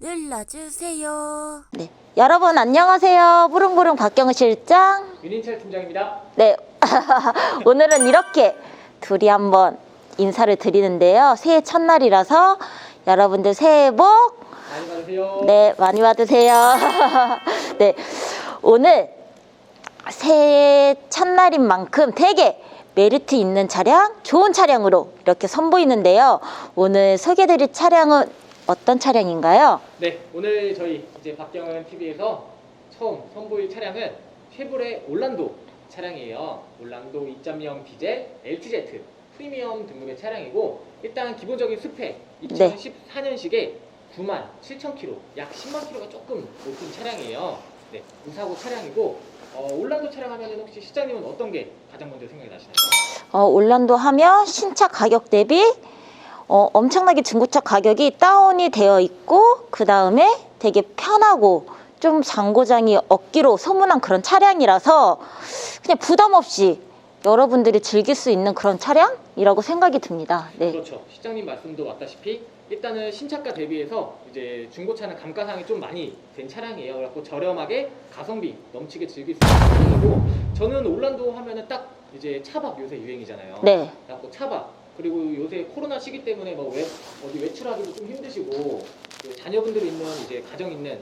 눌러주세요. 네. 여러분 안녕하세요. 부릉부릉 박경우 실장. 윤인철 팀장입니다. 네. 오늘은 이렇게 둘이 한번 인사를 드리는데요. 새해 첫날이라서 여러분들 새해 복 많이 받으세요. 네, 많이 받으세요. 네. 오늘 새해 첫날인 만큼 되게 메리트 있는 차량, 좋은 차량으로 이렇게 선보이는데요. 오늘 소개드릴 차량은 어떤 차량인가요? 네, 오늘 저희 이제 박경은 TV에서 처음 선보일 차량은 쉐보레 올란도 차량이에요. 올란도 2.0 디젤 LTZ 프리미엄 등급의 차량이고 일단 기본적인 스펙 네. 2014년식에 9만 7천 킬로, 약 10만 킬로가 조금 높은 차량이에요. 네, 무사고 차량이고 어, 올란도 차량 하면은 혹시 시장님은 어떤 게 가장 먼저 생각이 나시나요? 어, 올란도 하면 신차 가격 대비 어, 엄청나게 중고차 가격이 다운이 되어 있고 그 다음에 되게 편하고 좀 장고장이 없기로 소문난 그런 차량이라서 그냥 부담 없이 여러분들이 즐길 수 있는 그런 차량이라고 생각이 듭니다. 네. 그렇죠. 시장님 말씀도 왔다시피 일단은 신차가 대비해서 이제 중고차는 감가상이 좀 많이 된 차량이에요. 그래갖고 저렴하게 가성비 넘치게 즐길 수 있는 차량이고 저는 올란도 하면은 딱 이제 차박 요새 유행이잖아요. 네. 그래갖고 차박 그리고 요새 코로나 시기 때문에 뭐 외, 어디 외출하기도 좀 힘드시고 그 자녀분들이 있는 이제 가정 있는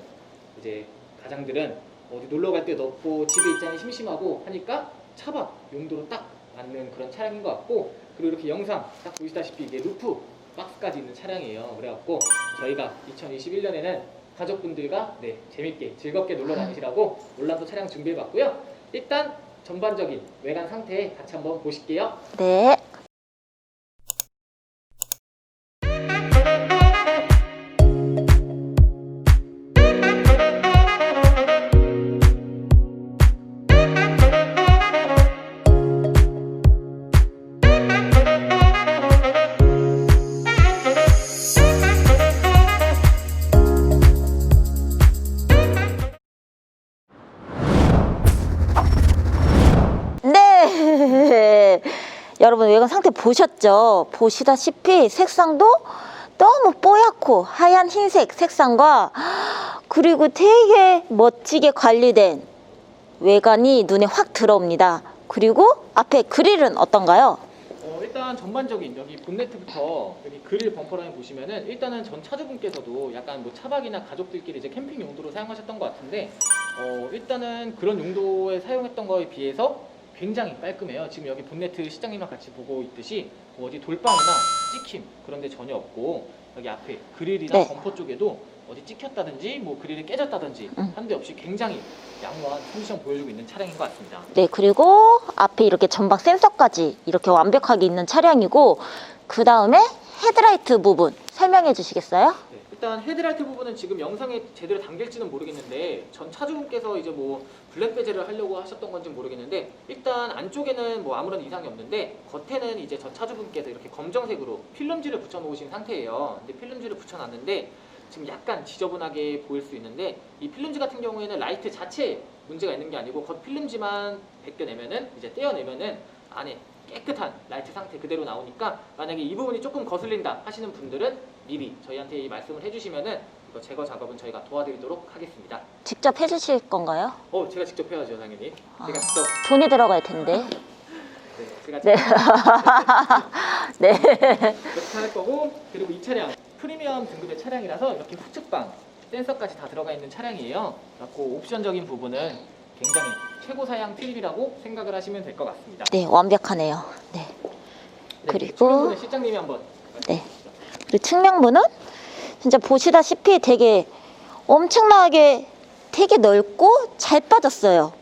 이제 가장들은 어디 놀러 갈 데도 없고 집에 있자니 심심하고 하니까 차박 용도로 딱 맞는 그런 차량인 것 같고 그리고 이렇게 영상 딱 보시다시피 이게 루프 박스까지 있는 차량이에요. 그래갖고 저희가 2021년에는 가족분들과 네 재밌게 즐겁게 놀러 다니시라고 올란도 차량 준비해봤고요. 일단 전반적인 외관 상태 같이 한번 보실게요. 네. 네. 여러분 외관 상태 보셨죠? 보시다시피 색상도 너무 뽀얗고 하얀 흰색 색상과 그리고 되게 멋지게 관리된 외관이 눈에 확 들어옵니다. 그리고 앞에 그릴은 어떤가요? 어, 일단 전반적인 여기 본네트부터 여기 그릴 범퍼라인 보시면은 일단은 전 차주분께서도 약간 뭐 차박이나 가족들끼리 이제 캠핑 용도로 사용하셨던 것 같은데 어, 일단은 그런 용도에 사용했던 거에 비해서 굉장히 깔끔해요. 지금 여기 본네트 시장님랑 같이 보고 있듯이 뭐 어디 돌빵이나 찍힘 그런 데 전혀 없고 여기 앞에 그릴이나 네. 범퍼 쪽에도 어디 찍혔다든지 뭐 그릴이 깨졌다든지 음. 한데 없이 굉장히 양호한 컨디션 보여주고 있는 차량인 것 같습니다. 네, 그리고 앞에 이렇게 전방 센서까지 이렇게 완벽하게 있는 차량이고 그 다음에 헤드라이트 부분 설명해 주시겠어요? 네, 일단 헤드라이트 부분은 지금 영상에 제대로 담길지는 모르겠는데 전 차주분께서 이제 뭐 블랙 베젤을 하려고 하셨던 건지 는 모르겠는데 일단 안쪽에는 뭐 아무런 이상이 없는데 겉에는 이제 전 차주분께서 이렇게 검정색으로 필름지를 붙여 놓으신 상태예요. 근데 필름지를 붙여 놨는데 지금 약간 지저분하게 보일 수 있는데 이 필름지 같은 경우에는 라이트 자체에 문제가 있는 게 아니고 겉 필름지만 벗겨내면은 이제 떼어내면은 안에 깨끗한 라이트 상태 그대로 나오니까 만약에 이 부분이 조금 거슬린다 하시는 분들은 미리 저희한테 이 말씀을 해주시면은 이거 제거 작업은 저희가 도와드리도록 하겠습니다. 직접 해주실 건가요? 어, 제가 직접 해야죠, 당연히. 아. 제가 직접, 돈이 들어갈 텐데. 네, 제가 네. 네. 그렇게 할 거고 그리고 이 차량 프리미엄 등급의 차량이라서 이렇게 후측방 센서까지 다 들어가 있는 차량이에요. 그래서 옵션적인 부분은 굉장히 최고 사양 트립이라고 생각을 하시면 될 것 같습니다. 네, 완벽하네요. 네. 네, 그리고- 출연분은 실장님이 한번 네. 그리고 측면부는 진짜 보시다시피 되게 엄청나게 되게 넓고 잘 빠졌어요.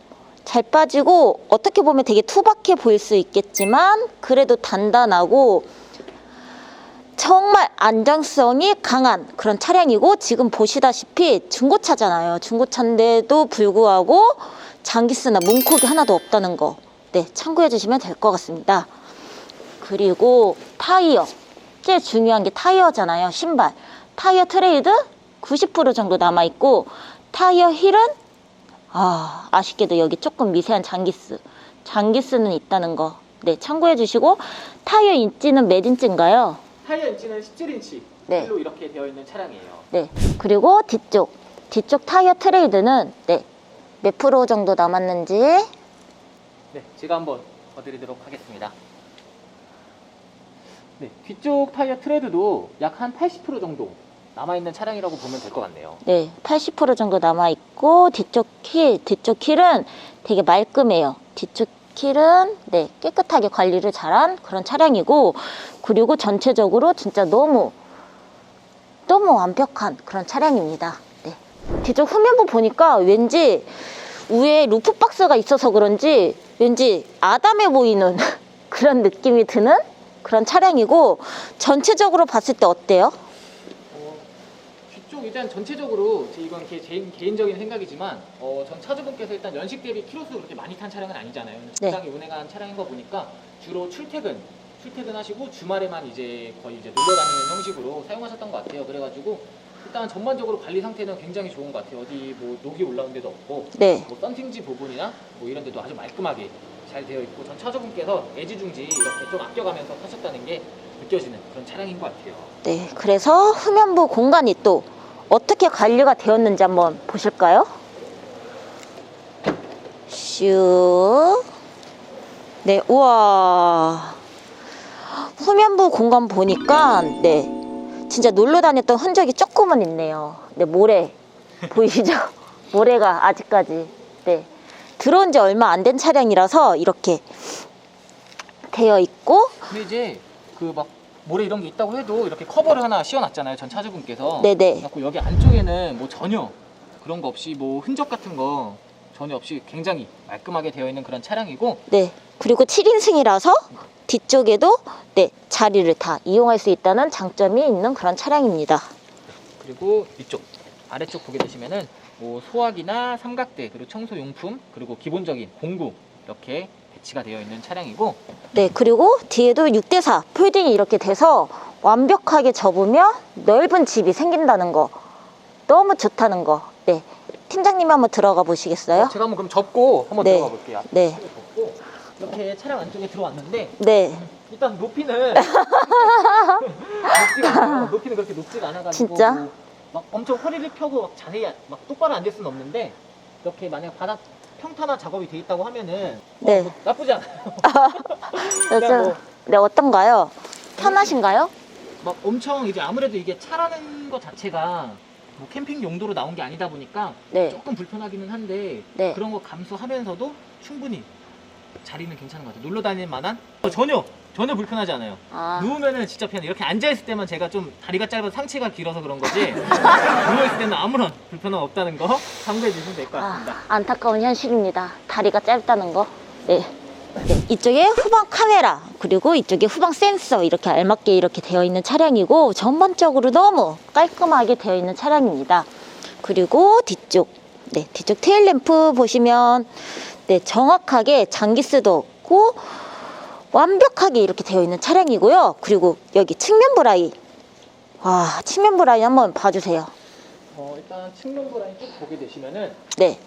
잘 빠지고 어떻게 보면 되게 투박해 보일 수 있겠지만 그래도 단단하고 정말 안정성이 강한 그런 차량이고 지금 보시다시피 중고차잖아요. 중고차인데도 불구하고 장기스나 문콕이 하나도 없다는 거. 네, 참고해 주시면 될 것 같습니다. 그리고 타이어. 제일 중요한 게 타이어잖아요. 신발. 타이어 트레이드 90% 정도 남아 있고 타이어 힐은 아, 아쉽게도 여기 조금 미세한 장기스. 장기스는 있다는 거. 네, 참고해 주시고 타이어 인지는 몇 인치인가요? 타이어 인치는 17인치 네. 휠로 이렇게 되어 있는 차량이에요. 네. 그리고 뒤쪽 뒤쪽 타이어 트레이드는 네. 몇 프로 정도 남았는지 네, 제가 한번 봐드리도록 하겠습니다. 네, 뒤쪽 타이어 트레드도 약 한 80% 정도 남아있는 차량이라고 보면 될 것 같네요. 네, 80% 정도 남아 있고 뒤쪽 휠, 뒤쪽 휠은 되게 말끔해요. 뒤쪽 휠은 네, 깨끗하게 관리를 잘한 그런 차량이고 그리고 전체적으로 진짜 너무 너무 완벽한 그런 차량입니다. 네. 뒤쪽 후면부 보니까 왠지 위에 루프 박스가 있어서 그런지 왠지 아담해 보이는 그런 느낌이 드는 그런 차량이고 전체적으로 봤을 때 어때요? 어, 뒤쪽 일단 전체적으로 제 이건 개, 제 개인적인 생각이지만 어, 전 차주분께서 일단 연식 대비 키로수 그렇게 많이 탄 차량은 아니잖아요. 네. 적당히 운행한 차량인 거 보니까 주로 출퇴근 출퇴근하시고 주말에만 이제 거의 이제 놀러 다니는 형식으로 사용하셨던 것 같아요. 그래가지고 일단 전반적으로 관리 상태는 굉장히 좋은 것 같아요. 어디 뭐 녹이 올라온 데도 없고 네. 뭐 썬팅지 부분이나 뭐 이런 데도 아주 말끔하게 잘 되어 있고 전 차주분께서 애지중지 이렇게 좀 아껴가면서 타셨다는 게 느껴지는 그런 차량인 것 같아요. 네, 그래서 후면부 공간이 또 어떻게 관리가 되었는지 한번 보실까요? 슉. 네, 우와. 후면부 공간 보니까, 네, 진짜 놀러 다녔던 흔적이 조금은 있네요. 네, 모래. 보이시죠? 모래가 아직까지. 네. 들어온 지 얼마 안 된 차량이라서 이렇게 되어 있고, 근데 이제 그 막 모래 이런 게 있다고 해도 이렇게 커버를 하나 씌워놨잖아요. 전 차주분께서. 네네. 그래갖고 여기 안쪽에는 뭐 전혀 그런 거 없이 뭐 흔적 같은 거 전혀 없이 굉장히 말끔하게 되어 있는 그런 차량이고 네. 그리고 7인승이라서 뒤쪽에도 네, 자리를 다 이용할 수 있다는 장점이 있는 그런 차량입니다. 그리고 이쪽 아래쪽 보게 되시면은 뭐 소화기나 삼각대 그리고 청소 용품 그리고 기본적인 공구 이렇게 배치가 되어 있는 차량이고 네, 그리고 뒤에도 6대4 폴딩이 이렇게 돼서 완벽하게 접으면 넓은 집이 생긴다는 거. 너무 좋다는 거. 네. 팀장님이 한번 들어가 보시겠어요? 제가 한번 그럼 접고 한번 네. 들어가 볼게요. 네. 접고 이렇게 차량 안쪽에 들어왔는데 네. 일단 높이는 높지가 않아요. 높이는 그렇게 높지가 않아가지고 진짜? 뭐 막 엄청 허리를 펴고 막 자세히 막 똑바로 앉을 수는 없는데 이렇게 만약 바닥 평탄화 작업이 돼 있다고 하면은 뭐 네. 뭐 나쁘지 않아요. 그래서 뭐- 네, 어떤가요? 편하신가요? 막 엄청 이제 아무래도 이게 차라는 것 자체가 뭐 캠핑 용도로 나온 게 아니다 보니까 네. 조금 불편하기는 한데 네. 그런 거 감수하면서도 충분히 자리는 괜찮은 것 같아요. 놀러 다닐 만한 어, 전혀 전혀 불편하지 않아요. 아, 누우면은 진짜 편해. 이렇게 앉아 있을 때만 제가 좀 다리가 짧아서 상체가 길어서 그런 거지. 누워 있을 때는 아무런 불편함 없다는 거 참고해 주시면 될 것 같습니다. 아, 안타까운 현실입니다. 다리가 짧다는 거. 네. 네, 이쪽에 후방 카메라 그리고 이쪽에 후방 센서 이렇게 알맞게 이렇게 되어 있는 차량이고 전반적으로 너무 깔끔하게 되어 있는 차량입니다. 그리고 뒤쪽 네 뒤쪽 테일 램프 보시면 네 정확하게 장기스도 없고 완벽하게 이렇게 되어 있는 차량이고요. 그리고 여기 측면 브라이 와 측면 브라이 한번 봐주세요. 어, 일단 측면부 라인 쭉 보게 되시면은 네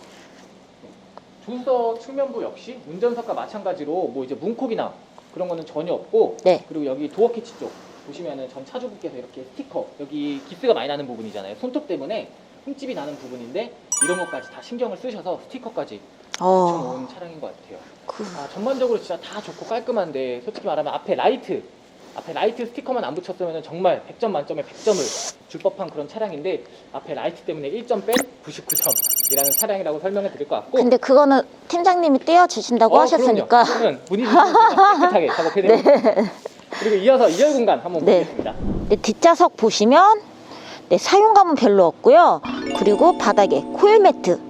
조수석 측면부 역시 운전석과 마찬가지로 뭐 이제 문콕이나 그런 거는 전혀 없고 네. 그리고 여기 도어 캐치 쪽 보시면은 전 차주분께서 이렇게 스티커 여기 기스가 많이 나는 부분이잖아요. 손톱 때문에 흠집이 나는 부분인데 이런 것까지 다 신경을 쓰셔서 스티커까지 어, 붙여놓은 차량인 것 같아요. 그, 아, 전반적으로 진짜 다 좋고 깔끔한데 솔직히 말하면 앞에 라이트 앞에 라이트 스티커만 안 붙였으면 정말 100점 만점에 100점을 줄 법한 그런 차량인데 앞에 라이트 때문에 1점 뺀 99점이라는 차량이라고 설명을 드릴 것 같고 근데 그거는 팀장님이 떼어주신다고 어, 하셨으니까 그럼요. 그러면 문의 주시면 제가 깨끗하게 작업해 드리겠습니다 그리고 이어서 2열 공간 한번 네. 보겠습니다 네, 뒷좌석 보시면 네, 사용감은 별로 없고요. 그리고 바닥에 코일 매트 네,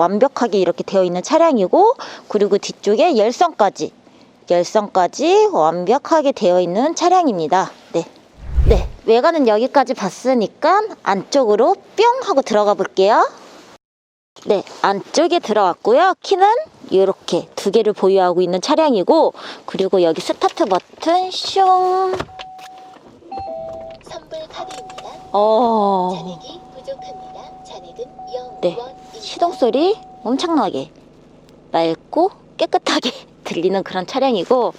완벽하게 이렇게 되어 있는 차량이고 그리고 뒤쪽에 열선까지 열선까지 완벽하게 되어 있는 차량입니다. 네. 네, 외관은 여기까지 봤으니까 안쪽으로 뿅 하고 들어가 볼게요. 네, 안쪽에 들어왔고요. 키는 이렇게 두 개를 보유하고 있는 차량이고 그리고 여기 스타트 버튼 슝 선불 카드입니다. 어, 잔액이 부족합니다. 잔액은 0 네. 원 시동 소리 엄청나게 맑고 깨끗하게 들리는 그런 차량이고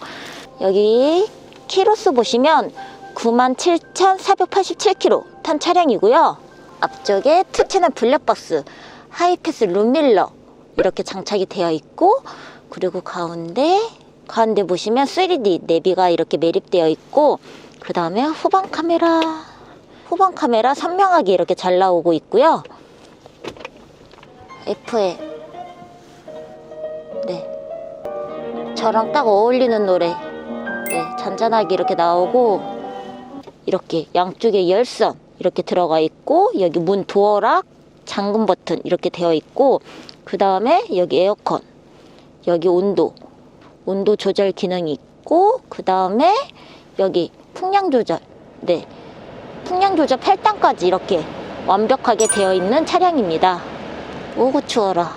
여기 키로수 보시면 97,487km 탄 차량이고요. 앞쪽에 투체널 블랙박스, 하이패스 룸밀러 이렇게 장착이 되어 있고 그리고 가운데 가운데 보시면 3D 내비가 이렇게 매립되어 있고 그 다음에 후방 카메라 후방 카메라 선명하게 이렇게 잘 나오고 있고요. FM 네. 저랑 딱 어울리는 노래. 네 잔잔하게 이렇게 나오고 이렇게 양쪽에 열선 이렇게 들어가 있고 여기 문 도어락 잠금 버튼 이렇게 되어 있고 그 다음에 여기 에어컨 여기 온도 온도 조절 기능이 있고 그 다음에 여기 풍량 조절. 네 풍량 조절 8단까지 이렇게 완벽하게 되어 있는 차량입니다 오고 추워라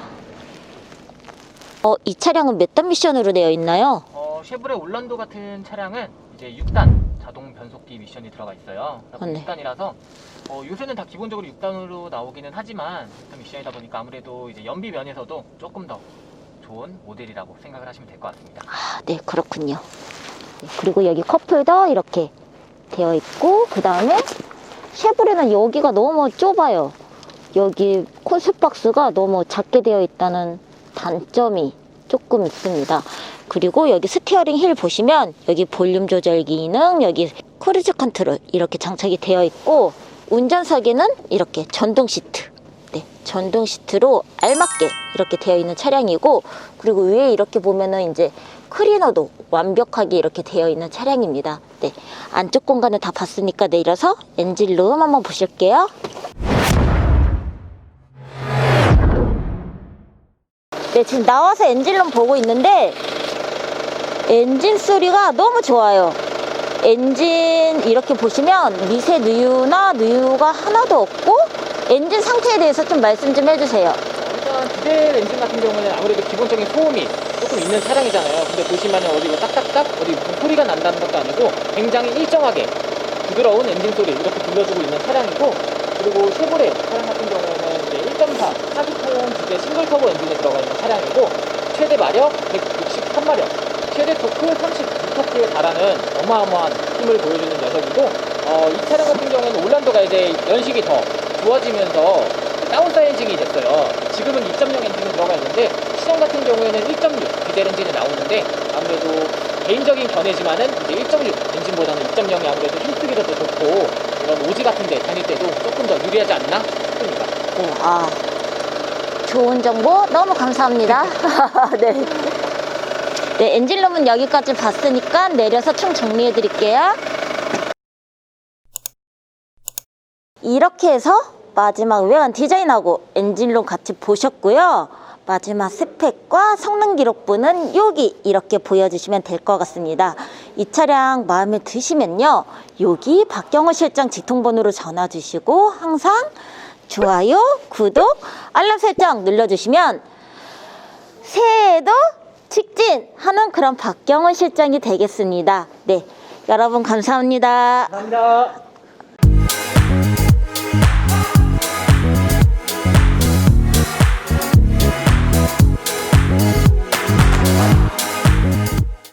어, 이 차량은 몇 단 미션으로 되어 있나요? 어, 쉐보레 올란도 같은 차량은 이제 6단 자동 변속기 미션이 들어가 있어요. 아, 네. 6단이라서 어, 요새는 다 기본적으로 6단으로 나오기는 하지만 6단 미션이다 보니까 아무래도 이제 연비 면에서도 조금 더 좋은 모델이라고 생각을 하시면 될 것 같습니다. 아, 네, 그렇군요. 네, 그리고 여기 컵홀더 이렇게 되어 있고, 그 다음에 쉐보레는 여기가 너무 좁아요. 여기 콘셉 박스가 너무 작게 되어 있다는 단점이 조금 있습니다. 그리고 여기 스티어링 힐 보시면 여기 볼륨 조절 기능, 여기 크루즈 컨트롤 이렇게 장착이 되어 있고, 운전석에는 이렇게 전동 시트. 네, 전동 시트로 알맞게 이렇게 되어 있는 차량이고 그리고 위에 이렇게 보면은 이제 클리너도 완벽하게 이렇게 되어 있는 차량입니다. 네, 안쪽 공간을 다 봤으니까 내려서 엔진룸 한번 보실게요. 네, 지금 나와서 엔진룸 보고 있는데 엔진 소리가 너무 좋아요. 엔진 이렇게 보시면 미세 누유나 누유가 하나도 없고 엔진 상태에 대해서 좀 말씀 좀 해주세요. 일단 디젤 엔진 같은 경우는 아무래도 기본적인 소음이 조금 있는 차량이잖아요. 근데 보시면은 어디 뭐 딱딱딱 어디 무슨 소리가 난다는 것도 아니고 굉장히 일정하게 부드러운 엔진 소리 이렇게 들려주고 있는 차량이고 그리고 쉐보레 차량 같은 경우에는 이제 1.4 4기통 디젤 싱글 터보 엔진에 들어가 있는 차량이고 최대 마력 163마력 최대 토크 36토크에 달하는 어마어마한 힘을 보여주는 녀석이고 어, 이 차량 같은 경우에는 올란도가 이제 연식이 더 좋아지면서 다운 사이징이 됐어요. 지금은 2.0 엔진이 들어가 있는데 시장 같은 경우에는 1.6 디젤 엔진이 나오는데 아무래도 개인적인 견해지만은 이제 1.6 엔진보다는 2.0이 아무래도 힘쓰기도 더 좋고 이런 오지 같은데 다닐 때도 조금 더 유리하지 않나 싶습니다. 네, 아, 좋은 정보 너무 감사합니다. 네. 네, 엔진룸은 여기까지 봤으니까 내려서 총 정리해 드릴게요. 이렇게 해서 마지막 외관 디자인하고 엔진룸 같이 보셨고요. 마지막 스펙과 성능 기록부는 여기 이렇게 보여주시면 될 것 같습니다. 이 차량 마음에 드시면요. 여기 박경호 실장 직통번호로 전화 주시고 항상 좋아요, 구독, 알람 설정 눌러주시면 새해에도 직진하는 그런 박경원 실장이 되겠습니다. 네, 여러분 감사합니다. 감사합니다.